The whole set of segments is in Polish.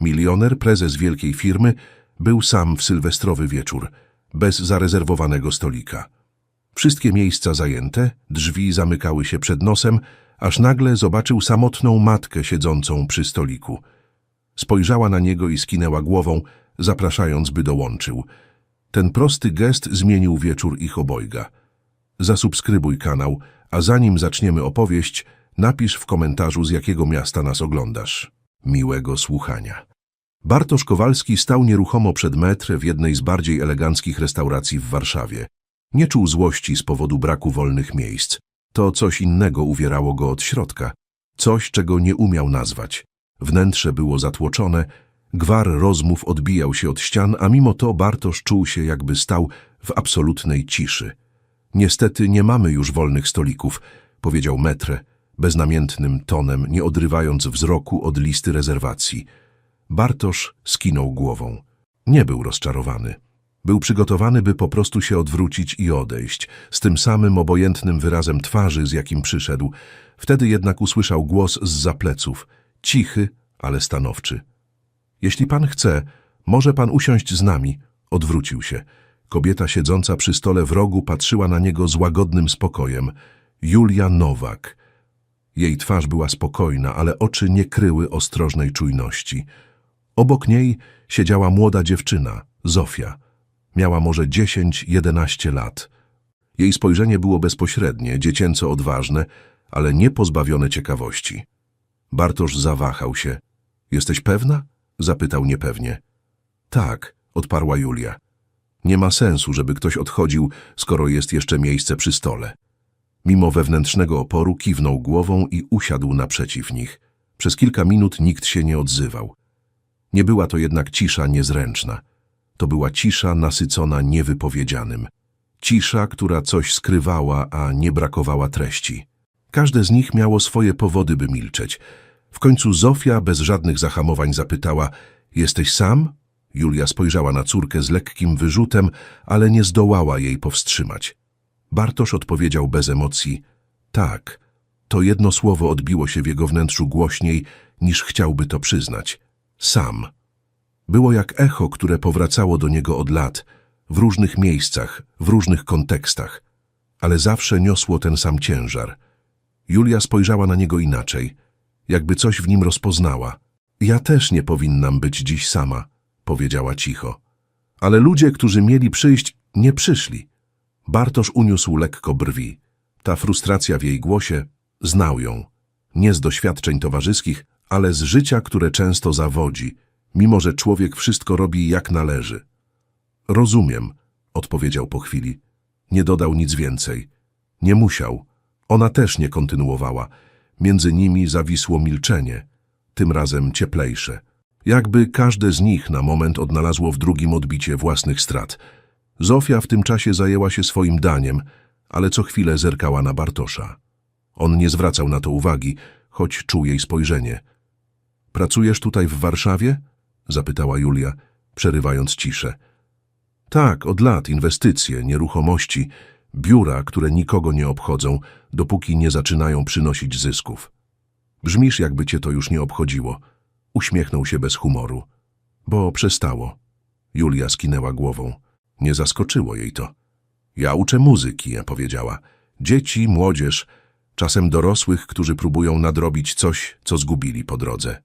Milioner, prezes wielkiej firmy, był sam w sylwestrowy wieczór, bez zarezerwowanego stolika. Wszystkie miejsca zajęte, drzwi zamykały się przed nosem, aż nagle zobaczył samotną matkę siedzącą przy stoliku. Spojrzała na niego i skinęła głową, zapraszając, by dołączył. Ten prosty gest zmienił wieczór ich obojga. Zasubskrybuj kanał, a zanim zaczniemy opowieść, napisz w komentarzu, z jakiego miasta nas oglądasz. Miłego słuchania. Bartosz Kowalski stał nieruchomo przed metr w jednej z bardziej eleganckich restauracji w Warszawie. Nie czuł złości z powodu braku wolnych miejsc. To coś innego uwierało go od środka. Coś, czego nie umiał nazwać. Wnętrze było zatłoczone, gwar rozmów odbijał się od ścian, a mimo to Bartosz czuł się, jakby stał w absolutnej ciszy. Niestety nie mamy już wolnych stolików, powiedział metre, beznamiętnym tonem, nie odrywając wzroku od listy rezerwacji. Bartosz skinął głową. Nie był rozczarowany. Był przygotowany, by po prostu się odwrócić i odejść, z tym samym obojętnym wyrazem twarzy, z jakim przyszedł. Wtedy jednak usłyszał głos z zapleców, cichy, ale stanowczy. Jeśli pan chce, może pan usiąść z nami. Odwrócił się. Kobieta siedząca przy stole w rogu patrzyła na niego z łagodnym spokojem. Julia Nowak. Jej twarz była spokojna, ale oczy nie kryły ostrożnej czujności. Obok niej siedziała młoda dziewczyna, Zofia. Miała może 10-11 lat. Jej spojrzenie było bezpośrednie, dziecięco odważne, ale nie pozbawione ciekawości. Bartosz zawahał się. Jesteś pewna? Zapytał niepewnie. Tak, odparła Julia. Nie ma sensu, żeby ktoś odchodził, skoro jest jeszcze miejsce przy stole. Mimo wewnętrznego oporu kiwnął głową i usiadł naprzeciw nich. Przez kilka minut nikt się nie odzywał. Nie była to jednak cisza niezręczna. To była cisza nasycona niewypowiedzianym. Cisza, która coś skrywała, a nie brakowała treści. Każde z nich miało swoje powody, by milczeć. W końcu Zofia bez żadnych zahamowań zapytała – jesteś sam? Julia spojrzała na córkę z lekkim wyrzutem, ale nie zdołała jej powstrzymać. Bartosz odpowiedział bez emocji – tak. To jedno słowo odbiło się w jego wnętrzu głośniej, niż chciałby to przyznać. Sam. Było jak echo, które powracało do niego od lat, w różnych miejscach, w różnych kontekstach, ale zawsze niosło ten sam ciężar. Julia spojrzała na niego inaczej, jakby coś w nim rozpoznała. Ja też nie powinnam być dziś sama, powiedziała cicho. Ale ludzie, którzy mieli przyjść, nie przyszli. Bartosz uniósł lekko brwi. Ta frustracja w jej głosie znał ją. Nie z doświadczeń towarzyskich, ale z życia, które często zawodzi, mimo że człowiek wszystko robi jak należy. Rozumiem, odpowiedział po chwili. Nie dodał nic więcej. Nie musiał. Ona też nie kontynuowała. Między nimi zawisło milczenie, tym razem cieplejsze. Jakby każde z nich na moment odnalazło w drugim odbicie własnych strat. Zofia w tym czasie zajęła się swoim daniem, ale co chwilę zerkała na Bartosza. On nie zwracał na to uwagi, choć czuł jej spojrzenie. Pracujesz tutaj w Warszawie? zapytała Julia, przerywając ciszę. Tak, od lat inwestycje, nieruchomości, biura, które nikogo nie obchodzą, dopóki nie zaczynają przynosić zysków. Brzmisz, jakby cię to już nie obchodziło. Uśmiechnął się bez humoru. Bo przestało. Julia skinęła głową. Nie zaskoczyło jej to. Ja uczę muzyki, powiedziała. Dzieci, młodzież, czasem dorosłych, którzy próbują nadrobić coś, co zgubili po drodze.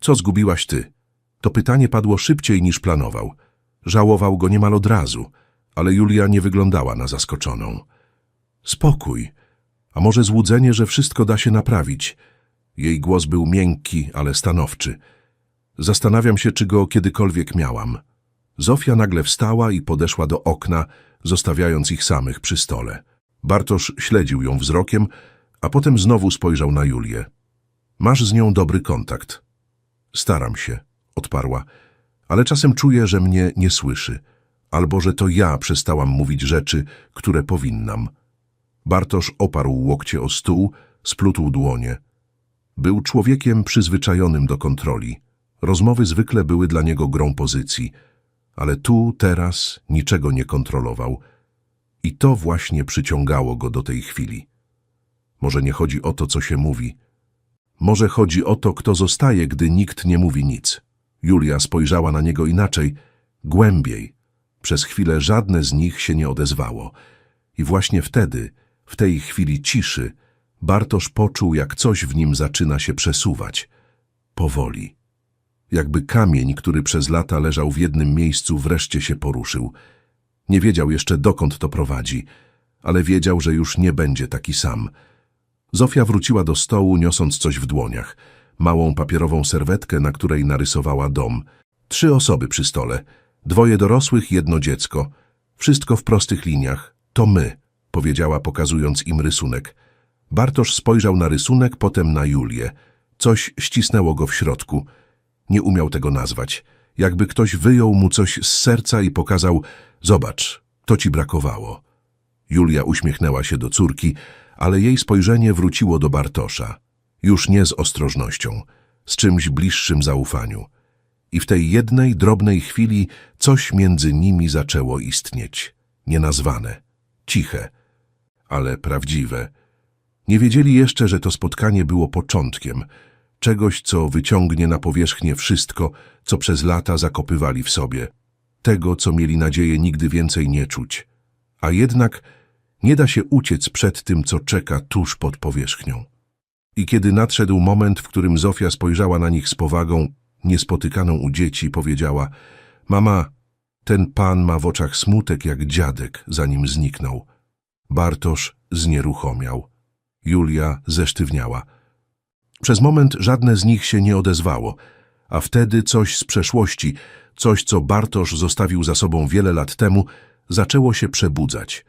Co zgubiłaś ty? To pytanie padło szybciej niż planował. Żałował go niemal od razu, ale Julia nie wyglądała na zaskoczoną. Spokój. A może złudzenie, że wszystko da się naprawić? Jej głos był miękki, ale stanowczy. Zastanawiam się, czy go kiedykolwiek miałam. Zofia nagle wstała i podeszła do okna, zostawiając ich samych przy stole. Bartosz śledził ją wzrokiem, a potem znowu spojrzał na Julię. Masz z nią dobry kontakt. Staram się, odparła, ale czasem czuję, że mnie nie słyszy, albo że to ja przestałam mówić rzeczy, które powinnam. Bartosz oparł łokcie o stół, splótł dłonie. Był człowiekiem przyzwyczajonym do kontroli. Rozmowy zwykle były dla niego grą pozycji, ale tu, teraz niczego nie kontrolował. I to właśnie przyciągało go do tej chwili. Może nie chodzi o to, co się mówi. Może chodzi o to, kto zostaje, gdy nikt nie mówi nic. Julia spojrzała na niego inaczej, głębiej. Przez chwilę żadne z nich się nie odezwało. I właśnie wtedy, w tej chwili ciszy, Bartosz poczuł, jak coś w nim zaczyna się przesuwać. Powoli. Jakby kamień, który przez lata leżał w jednym miejscu, wreszcie się poruszył. Nie wiedział jeszcze, dokąd to prowadzi, ale wiedział, że już nie będzie taki sam. Zofia wróciła do stołu, niosąc coś w dłoniach. Małą papierową serwetkę, na której narysowała dom. Trzy osoby przy stole. Dwoje dorosłych, jedno dziecko. Wszystko w prostych liniach. To my, powiedziała, pokazując im rysunek. Bartosz spojrzał na rysunek, potem na Julię. Coś ścisnęło go w środku. Nie umiał tego nazwać. Jakby ktoś wyjął mu coś z serca i pokazał Zobacz, to ci brakowało. Julia uśmiechnęła się do córki, ale jej spojrzenie wróciło do Bartosza. Już nie z ostrożnością, z czymś bliższym zaufaniu. I w tej jednej, drobnej chwili coś między nimi zaczęło istnieć. Nienazwane, ciche, ale prawdziwe. Nie wiedzieli jeszcze, że to spotkanie było początkiem, czegoś, co wyciągnie na powierzchnię wszystko, co przez lata zakopywali w sobie, tego, co mieli nadzieję nigdy więcej nie czuć. A jednak nie da się uciec przed tym, co czeka tuż pod powierzchnią. I kiedy nadszedł moment, w którym Zofia spojrzała na nich z powagą, niespotykaną u dzieci, powiedziała Mama, ten pan ma w oczach smutek jak dziadek, zanim zniknął. Bartosz znieruchomiał. Julia zesztywniała. Przez moment żadne z nich się nie odezwało, a wtedy coś z przeszłości, coś, co Bartosz zostawił za sobą wiele lat temu, zaczęło się przebudzać.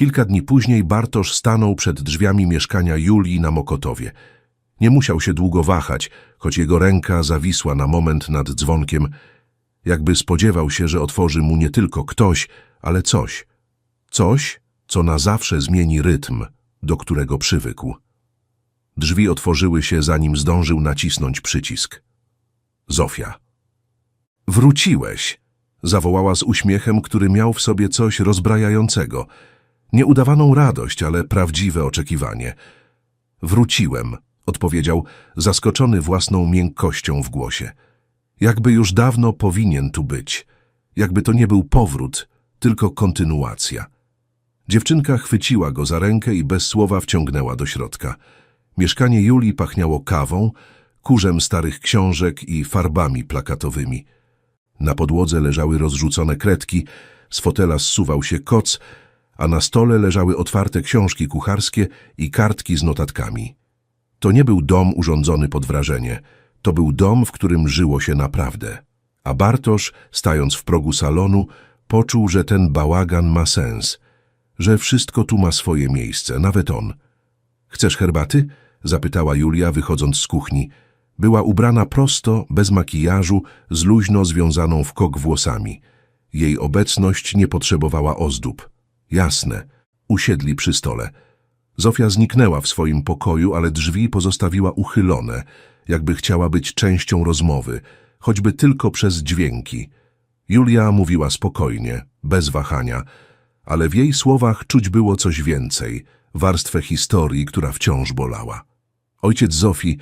Kilka dni później Bartosz stanął przed drzwiami mieszkania Julii na Mokotowie. Nie musiał się długo wahać, choć jego ręka zawisła na moment nad dzwonkiem, jakby spodziewał się, że otworzy mu nie tylko ktoś, ale coś. Coś, co na zawsze zmieni rytm, do którego przywykł. Drzwi otworzyły się, zanim zdążył nacisnąć przycisk. Zofia. Wróciłeś, zawołała z uśmiechem, który miał w sobie coś rozbrajającego. Nieudawaną radość, ale prawdziwe oczekiwanie. Wróciłem, odpowiedział, zaskoczony własną miękkością w głosie. Jakby już dawno powinien tu być. Jakby to nie był powrót, tylko kontynuacja. Dziewczynka chwyciła go za rękę i bez słowa wciągnęła do środka. Mieszkanie Julii pachniało kawą, kurzem starych książek i farbami plakatowymi. Na podłodze leżały rozrzucone kredki, z fotela zsuwał się koc, a na stole leżały otwarte książki kucharskie i kartki z notatkami. To nie był dom urządzony pod wrażenie, to był dom, w którym żyło się naprawdę. A Bartosz, stając w progu salonu, poczuł, że ten bałagan ma sens, że wszystko tu ma swoje miejsce, nawet on. Chcesz herbaty? zapytała Julia, wychodząc z kuchni. Była ubrana prosto, bez makijażu, z luźno związaną w kok włosami. Jej obecność nie potrzebowała ozdób. Jasne, usiedli przy stole. Zofia zniknęła w swoim pokoju, ale drzwi pozostawiła uchylone, jakby chciała być częścią rozmowy, choćby tylko przez dźwięki. Julia mówiła spokojnie, bez wahania, ale w jej słowach czuć było coś więcej, warstwę historii, która wciąż bolała. Ojciec Zofii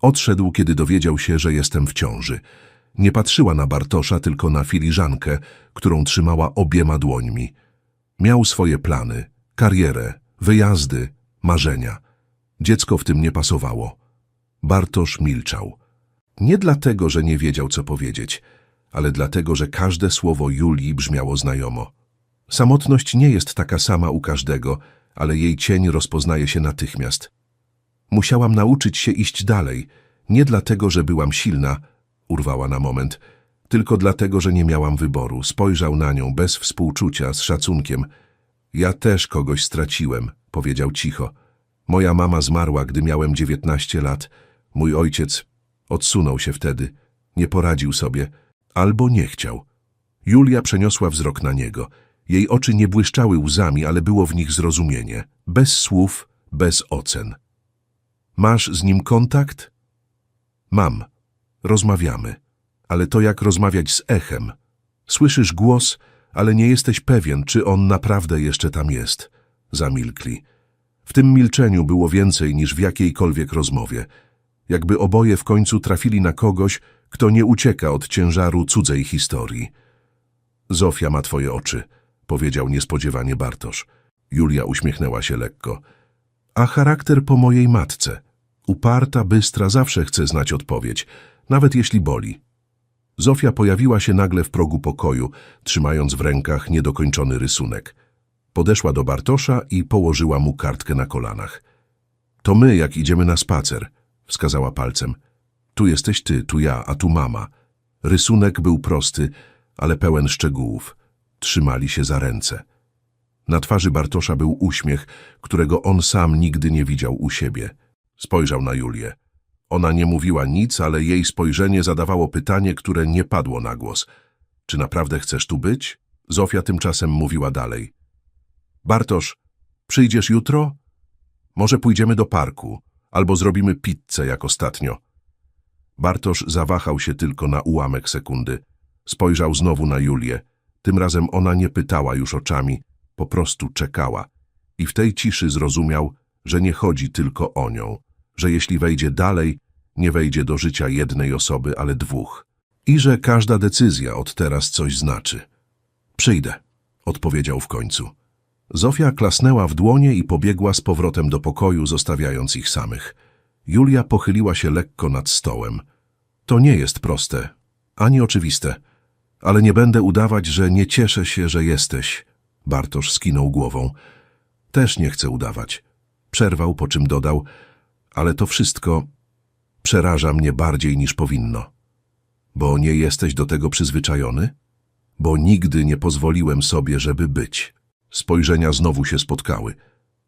odszedł, kiedy dowiedział się, że jestem w ciąży. Nie patrzyła na Bartosza, tylko na filiżankę, którą trzymała obiema dłońmi. Miał swoje plany, karierę, wyjazdy, marzenia. Dziecko w tym nie pasowało. Bartosz milczał. Nie dlatego, że nie wiedział, co powiedzieć, ale dlatego, że każde słowo Julii brzmiało znajomo. Samotność nie jest taka sama u każdego, ale jej cień rozpoznaje się natychmiast. Musiałam nauczyć się iść dalej, nie dlatego, że byłam silna, urwała na moment, tylko dlatego, że nie miałam wyboru. Spojrzał na nią bez współczucia, z szacunkiem. Ja też kogoś straciłem, powiedział cicho. Moja mama zmarła, gdy miałem dziewiętnaście lat. Mój ojciec odsunął się wtedy. Nie poradził sobie. Albo nie chciał. Julia przeniosła wzrok na niego. Jej oczy nie błyszczały łzami, ale było w nich zrozumienie. Bez słów, bez ocen. Masz z nim kontakt? Mam. Rozmawiamy. Ale to jak rozmawiać z echem. Słyszysz głos, ale nie jesteś pewien, czy on naprawdę jeszcze tam jest. Zamilkli. W tym milczeniu było więcej niż w jakiejkolwiek rozmowie. Jakby oboje w końcu trafili na kogoś, kto nie ucieka od ciężaru cudzej historii. Zofia ma twoje oczy, powiedział niespodziewanie Bartosz. Julia uśmiechnęła się lekko. A charakter po mojej matce. Uparta, bystra, zawsze chce znać odpowiedź, nawet jeśli boli. Zofia pojawiła się nagle w progu pokoju, trzymając w rękach niedokończony rysunek. Podeszła do Bartosza i położyła mu kartkę na kolanach. To my, jak idziemy na spacer, wskazała palcem. Tu jesteś ty, tu ja, a tu mama. Rysunek był prosty, ale pełen szczegółów. Trzymali się za ręce. Na twarzy Bartosza był uśmiech, którego on sam nigdy nie widział u siebie. Spojrzał na Julię. Ona nie mówiła nic, ale jej spojrzenie zadawało pytanie, które nie padło na głos. Czy naprawdę chcesz tu być? Zofia tymczasem mówiła dalej. Bartosz, przyjdziesz jutro? Może pójdziemy do parku, albo zrobimy pizzę jak ostatnio. Bartosz zawahał się tylko na ułamek sekundy. Spojrzał znowu na Julię. Tym razem ona nie pytała już oczami, po prostu czekała. I w tej ciszy zrozumiał, że nie chodzi tylko o nią, że jeśli wejdzie dalej, nie wejdzie do życia jednej osoby, ale dwóch. I że każda decyzja od teraz coś znaczy. Przyjdę, odpowiedział w końcu. Zofia klasnęła w dłonie i pobiegła z powrotem do pokoju, zostawiając ich samych. Julia pochyliła się lekko nad stołem. To nie jest proste, ani oczywiste, ale nie będę udawać, że nie cieszę się, że jesteś. Bartosz skinął głową. Też nie chcę udawać. Przerwał, po czym dodał, ale to wszystko przeraża mnie bardziej niż powinno. Bo nie jesteś do tego przyzwyczajony? Bo nigdy nie pozwoliłem sobie, żeby być. Spojrzenia znowu się spotkały.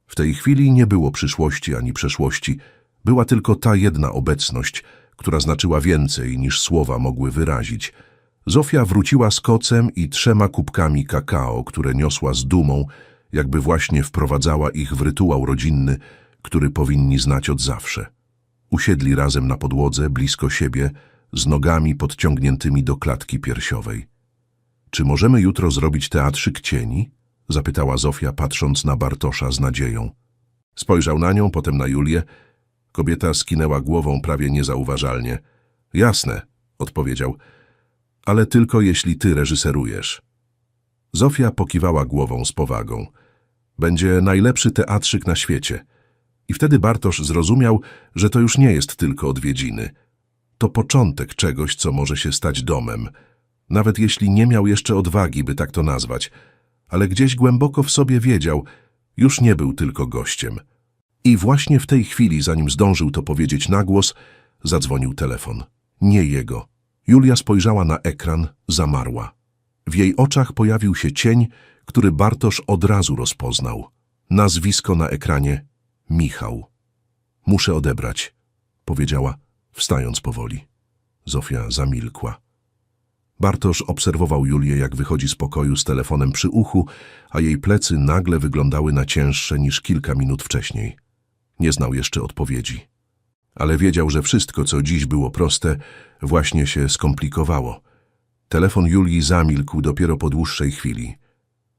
W tej chwili nie było przyszłości ani przeszłości, była tylko ta jedna obecność, która znaczyła więcej niż słowa mogły wyrazić. Zofia wróciła z kocem i trzema kubkami kakao, które niosła z dumą, jakby właśnie wprowadzała ich w rytuał rodzinny, który powinni znać od zawsze. Usiedli razem na podłodze, blisko siebie, z nogami podciągniętymi do klatki piersiowej. Czy możemy jutro zrobić teatrzyk cieni? Zapytała Zofia, patrząc na Bartosza z nadzieją. Spojrzał na nią, potem na Julię. Kobieta skinęła głową prawie niezauważalnie. Jasne, odpowiedział, ale tylko jeśli ty reżyserujesz. Zofia pokiwała głową z powagą. Będzie najlepszy teatrzyk na świecie. I wtedy Bartosz zrozumiał, że to już nie jest tylko odwiedziny. To początek czegoś, co może się stać domem. Nawet jeśli nie miał jeszcze odwagi, by tak to nazwać. Ale gdzieś głęboko w sobie wiedział, już nie był tylko gościem. I właśnie w tej chwili, zanim zdążył to powiedzieć na głos, zadzwonił telefon. Nie jego. Julia spojrzała na ekran, zamarła. W jej oczach pojawił się cień, który Bartosz od razu rozpoznał. Nazwisko na ekranie Michał. Muszę odebrać, powiedziała, wstając powoli. Zofia zamilkła. Bartosz obserwował Julię, jak wychodzi z pokoju z telefonem przy uchu, a jej plecy nagle wyglądały na cięższe niż kilka minut wcześniej. Nie znał jeszcze odpowiedzi. Ale wiedział, że wszystko, co dziś było proste, właśnie się skomplikowało. Telefon Julii zamilkł dopiero po dłuższej chwili.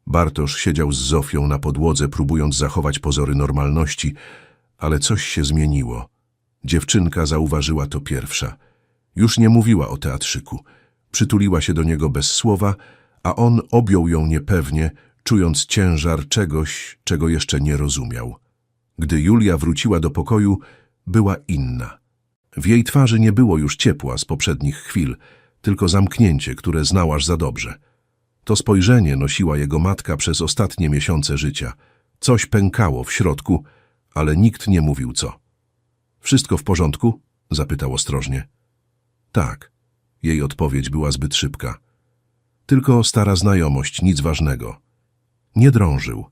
Bartosz siedział z Zofią na podłodze, próbując zachować pozory normalności, ale coś się zmieniło. Dziewczynka zauważyła to pierwsza. Już nie mówiła o teatrzyku. Przytuliła się do niego bez słowa, a on objął ją niepewnie, czując ciężar czegoś, czego jeszcze nie rozumiał. Gdy Julia wróciła do pokoju, była inna. W jej twarzy nie było już ciepła z poprzednich chwil, tylko zamknięcie, które znałaś za dobrze. To spojrzenie nosiła jego matka przez ostatnie miesiące życia. Coś pękało w środku, ale nikt nie mówił co. Wszystko w porządku? zapytał ostrożnie. Tak. Jej odpowiedź była zbyt szybka. Tylko stara znajomość, nic ważnego. Nie drążył,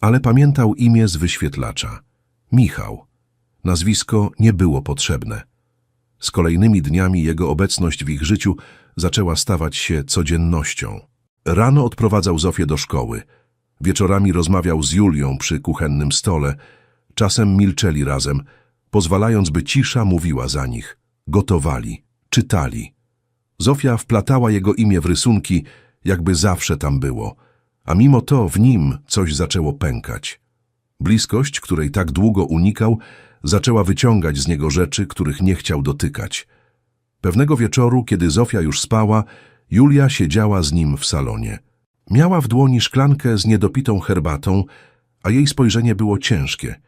ale pamiętał imię z wyświetlacza. Michał. Nazwisko nie było potrzebne. Z kolejnymi dniami jego obecność w ich życiu zaczęła stawać się codziennością. Rano odprowadzał Zofię do szkoły. Wieczorami rozmawiał z Julią przy kuchennym stole. Czasem milczeli razem, pozwalając, by cisza mówiła za nich. Gotowali, czytali. Zofia wplatała jego imię w rysunki, jakby zawsze tam było, a mimo to w nim coś zaczęło pękać. Bliskość, której tak długo unikał, zaczęła wyciągać z niego rzeczy, których nie chciał dotykać. Pewnego wieczoru, kiedy Zofia już spała, Julia siedziała z nim w salonie. Miała w dłoni szklankę z niedopitą herbatą, a jej spojrzenie było ciężkie.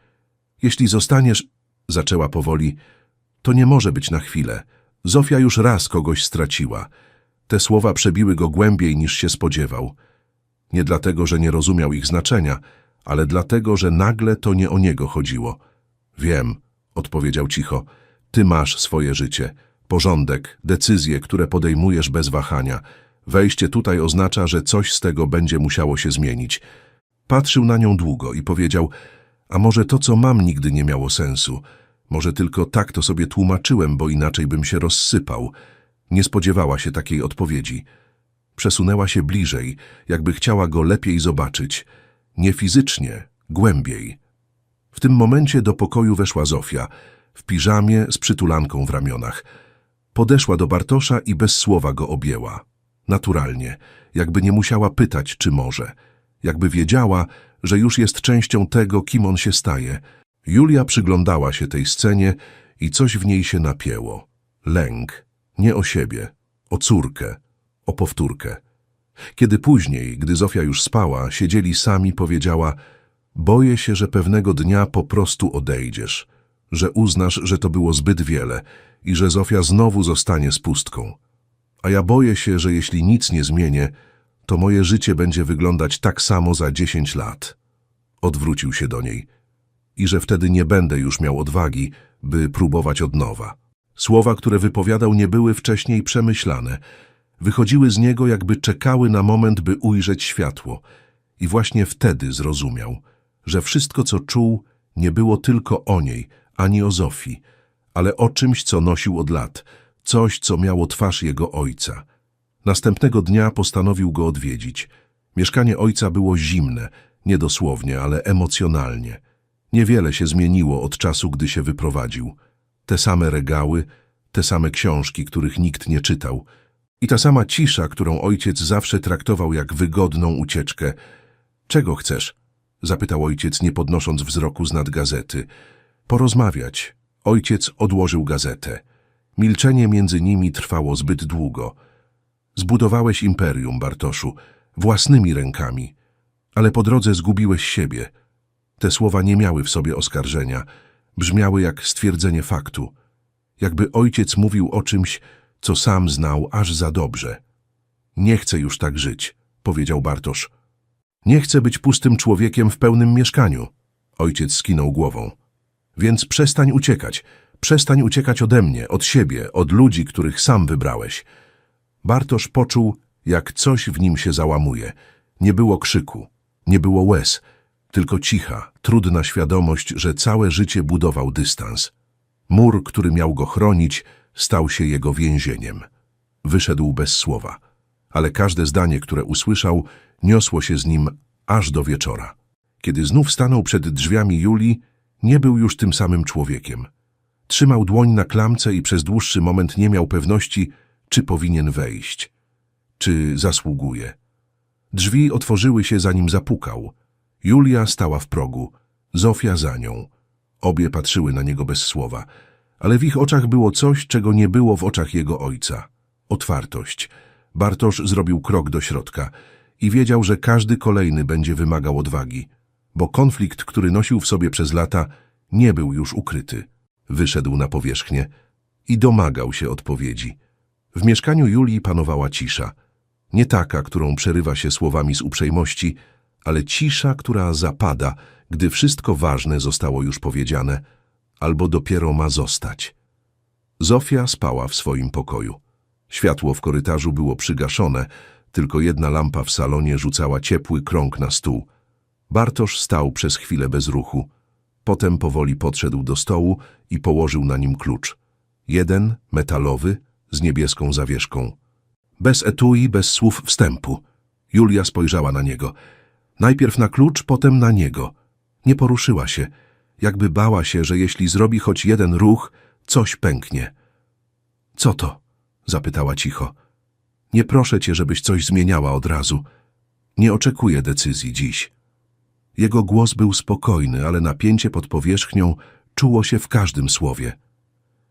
Jeśli zostaniesz, zaczęła powoli, to nie może być na chwilę. Zofia już raz kogoś straciła. Te słowa przebiły go głębiej niż się spodziewał. Nie dlatego, że nie rozumiał ich znaczenia, ale dlatego, że nagle to nie o niego chodziło. Wiem, odpowiedział cicho, ty masz swoje życie, porządek, decyzje, które podejmujesz bez wahania. Wejście tutaj oznacza, że coś z tego będzie musiało się zmienić. Patrzył na nią długo i powiedział, a może to, co mam, nigdy nie miało sensu. Może tylko tak to sobie tłumaczyłem, bo inaczej bym się rozsypał. Nie spodziewała się takiej odpowiedzi. Przesunęła się bliżej, jakby chciała go lepiej zobaczyć. Nie fizycznie, głębiej. W tym momencie do pokoju weszła Zofia, w piżamie z przytulanką w ramionach. Podeszła do Bartosza i bez słowa go objęła. Naturalnie, jakby nie musiała pytać, czy może. Jakby wiedziała, że już jest częścią tego, kim on się staje. Julia przyglądała się tej scenie i coś w niej się napięło. Lęk. Nie o siebie, o córkę, o powtórkę. Kiedy później, gdy Zofia już spała, siedzieli sami, powiedziała Boję się, że pewnego dnia po prostu odejdziesz, że uznasz, że to było zbyt wiele i że Zofia znowu zostanie z pustką. A ja boję się, że jeśli nic nie zmienię, to moje życie będzie wyglądać tak samo za dziesięć lat. Odwrócił się do niej. I że wtedy nie będę już miał odwagi, by próbować od nowa. Słowa, które wypowiadał, nie były wcześniej przemyślane. Wychodziły z niego, jakby czekały na moment, by ujrzeć światło. I właśnie wtedy zrozumiał, że wszystko, co czuł, nie było tylko o niej, ani o Zofii, ale o czymś, co nosił od lat, coś, co miało twarz jego ojca. Następnego dnia postanowił go odwiedzić. Mieszkanie ojca było zimne, nie dosłownie, ale emocjonalnie. Niewiele się zmieniło od czasu, gdy się wyprowadził. Te same regały, te same książki, których nikt nie czytał i ta sama cisza, którą ojciec zawsze traktował jak wygodną ucieczkę. Czego chcesz? zapytał ojciec, nie podnosząc wzroku z nad gazety. Porozmawiać. Ojciec odłożył gazetę. Milczenie między nimi trwało zbyt długo. Zbudowałeś imperium, Bartoszu, własnymi rękami, ale po drodze zgubiłeś siebie. Te słowa nie miały w sobie oskarżenia, brzmiały jak stwierdzenie faktu, jakby ojciec mówił o czymś, co sam znał aż za dobrze. Nie chcę już tak żyć, powiedział Bartosz. Nie chcę być pustym człowiekiem w pełnym mieszkaniu. Ojciec skinął głową. Więc przestań uciekać. Przestań uciekać ode mnie, od siebie, od ludzi, których sam wybrałeś. Bartosz poczuł, jak coś w nim się załamuje. Nie było krzyku, nie było łez, tylko cicha, trudna świadomość, że całe życie budował dystans. Mur, który miał go chronić, stał się jego więzieniem. Wyszedł bez słowa, ale każde zdanie, które usłyszał, niosło się z nim aż do wieczora. Kiedy znów stanął przed drzwiami Julii, nie był już tym samym człowiekiem. Trzymał dłoń na klamce i przez dłuższy moment nie miał pewności, czy powinien wejść, czy zasługuje. Drzwi otworzyły się, zanim zapukał. Julia stała w progu, Zofia za nią. Obie patrzyły na niego bez słowa, ale w ich oczach było coś, czego nie było w oczach jego ojca. Otwartość. Bartosz zrobił krok do środka i wiedział, że każdy kolejny będzie wymagał odwagi, bo konflikt, który nosił w sobie przez lata, nie był już ukryty. Wyszedł na powierzchnię i domagał się odpowiedzi. W mieszkaniu Julii panowała cisza. Nie taka, którą przerywa się słowami z uprzejmości, ale cisza, która zapada, gdy wszystko ważne zostało już powiedziane, albo dopiero ma zostać. Zofia spała w swoim pokoju. Światło w korytarzu było przygaszone, tylko jedna lampa w salonie rzucała ciepły krąg na stół. Bartosz stał przez chwilę bez ruchu. Potem powoli podszedł do stołu i położył na nim klucz. Jeden, metalowy, z niebieską zawieszką. Bez etui, bez słów wstępu. Julia spojrzała na niego. Najpierw na klucz, potem na niego. Nie poruszyła się, jakby bała się, że jeśli zrobi choć jeden ruch, coś pęknie. Co to? zapytała cicho. Nie proszę cię, żebyś coś zmieniała od razu. Nie oczekuję decyzji dziś. Jego głos był spokojny, ale napięcie pod powierzchnią czuło się w każdym słowie.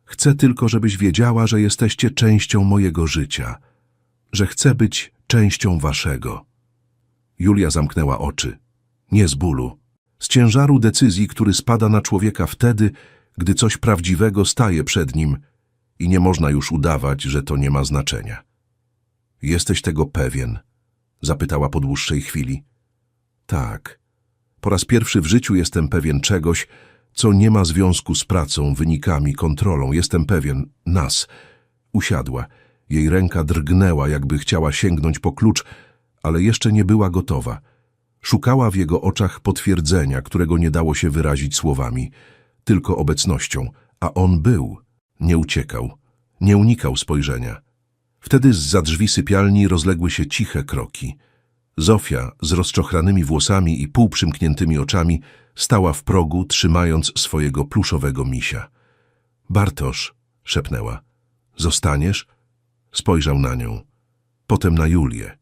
Chcę tylko, żebyś wiedziała, że jesteście częścią mojego życia, że chcę być częścią waszego. Julia zamknęła oczy. Nie z bólu, z ciężaru decyzji, który spada na człowieka wtedy, gdy coś prawdziwego staje przed nim i nie można już udawać, że to nie ma znaczenia. Jesteś tego pewien? Zapytała po dłuższej chwili. Tak. Po raz pierwszy w życiu jestem pewien czegoś, co nie ma związku z pracą, wynikami, kontrolą. Jestem pewien nas. Usiadła. Jej ręka drgnęła, jakby chciała sięgnąć po klucz, ale jeszcze nie była gotowa. Szukała w jego oczach potwierdzenia, którego nie dało się wyrazić słowami, tylko obecnością, a on był, nie uciekał, nie unikał spojrzenia. Wtedy z drzwi sypialni rozległy się ciche kroki. Zofia, z rozczochranymi włosami i półprzymkniętymi oczami, stała w progu, trzymając swojego pluszowego misia. Bartosz, szepnęła. Zostaniesz? Spojrzał na nią. Potem na Julię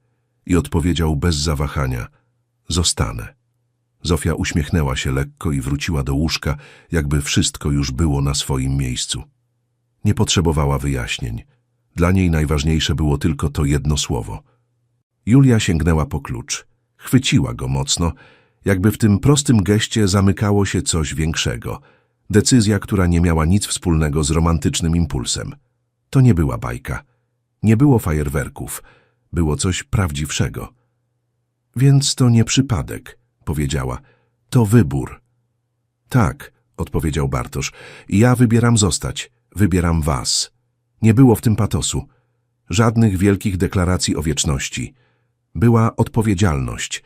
i odpowiedział bez zawahania. Zostanę. Zofia uśmiechnęła się lekko i wróciła do łóżka, jakby wszystko już było na swoim miejscu. Nie potrzebowała wyjaśnień. Dla niej najważniejsze było tylko to jedno słowo. Julia sięgnęła po klucz. Chwyciła go mocno, jakby w tym prostym geście zamykało się coś większego. Decyzja, która nie miała nic wspólnego z romantycznym impulsem. To nie była bajka. Nie było fajerwerków. Było coś prawdziwszego. Więc to nie przypadek, powiedziała. To wybór. Tak, odpowiedział Bartosz. Ja wybieram zostać. Wybieram was. Nie było w tym patosu. Żadnych wielkich deklaracji o wieczności. Była odpowiedzialność.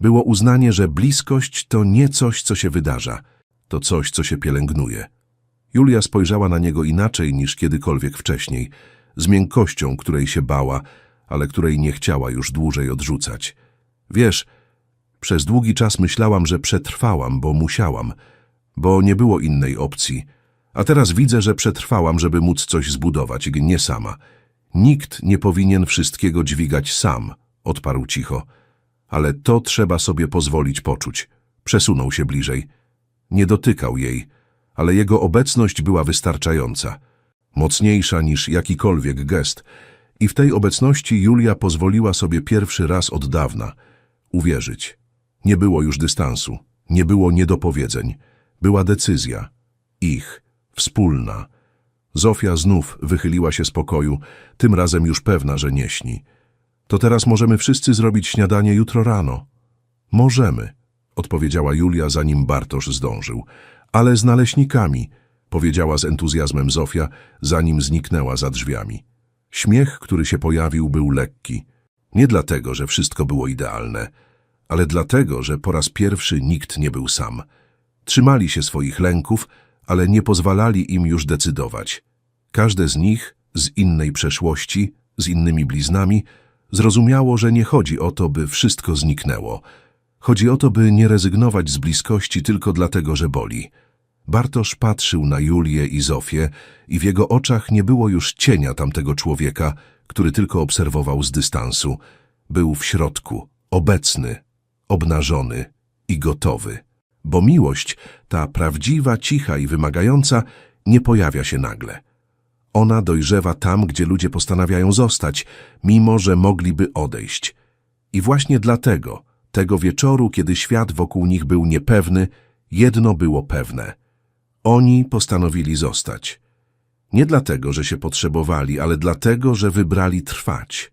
Było uznanie, że bliskość to nie coś, co się wydarza. To coś, co się pielęgnuje. Julia spojrzała na niego inaczej niż kiedykolwiek wcześniej. Z miękkością, której się bała, ale której nie chciała już dłużej odrzucać. Wiesz, przez długi czas myślałam, że przetrwałam, bo musiałam, bo nie było innej opcji. A teraz widzę, że przetrwałam, żeby móc coś zbudować, nie sama. Nikt nie powinien wszystkiego dźwigać sam, odparł cicho. Ale to trzeba sobie pozwolić poczuć. Przesunął się bliżej. Nie dotykał jej, ale jego obecność była wystarczająca. Mocniejsza niż jakikolwiek gest. I w tej obecności Julia pozwoliła sobie pierwszy raz od dawna uwierzyć. Nie było już dystansu, nie było niedopowiedzeń. Była decyzja. Ich, wspólna. Zofia znów wychyliła się z pokoju, tym razem już pewna, że nie śni. To teraz możemy wszyscy zrobić śniadanie jutro rano. Możemy, odpowiedziała Julia, zanim Bartosz zdążył. Ale z naleśnikami, powiedziała z entuzjazmem Zofia, zanim zniknęła za drzwiami. Śmiech, który się pojawił, był lekki. Nie dlatego, że wszystko było idealne, ale dlatego, że po raz pierwszy nikt nie był sam. Trzymali się swoich lęków, ale nie pozwalali im już decydować. Każde z nich, z innej przeszłości, z innymi bliznami, zrozumiało, że nie chodzi o to, by wszystko zniknęło. Chodzi o to, by nie rezygnować z bliskości tylko dlatego, że boli. Bartosz patrzył na Julię i Zofię i w jego oczach nie było już cienia tamtego człowieka, który tylko obserwował z dystansu. Był w środku, obecny, obnażony i gotowy. Bo miłość, ta prawdziwa, cicha i wymagająca, nie pojawia się nagle. Ona dojrzewa tam, gdzie ludzie postanawiają zostać, mimo że mogliby odejść. I właśnie dlatego, tego wieczoru, kiedy świat wokół nich był niepewny, jedno było pewne. Oni postanowili zostać. Nie dlatego, że się potrzebowali, ale dlatego, że wybrali trwać.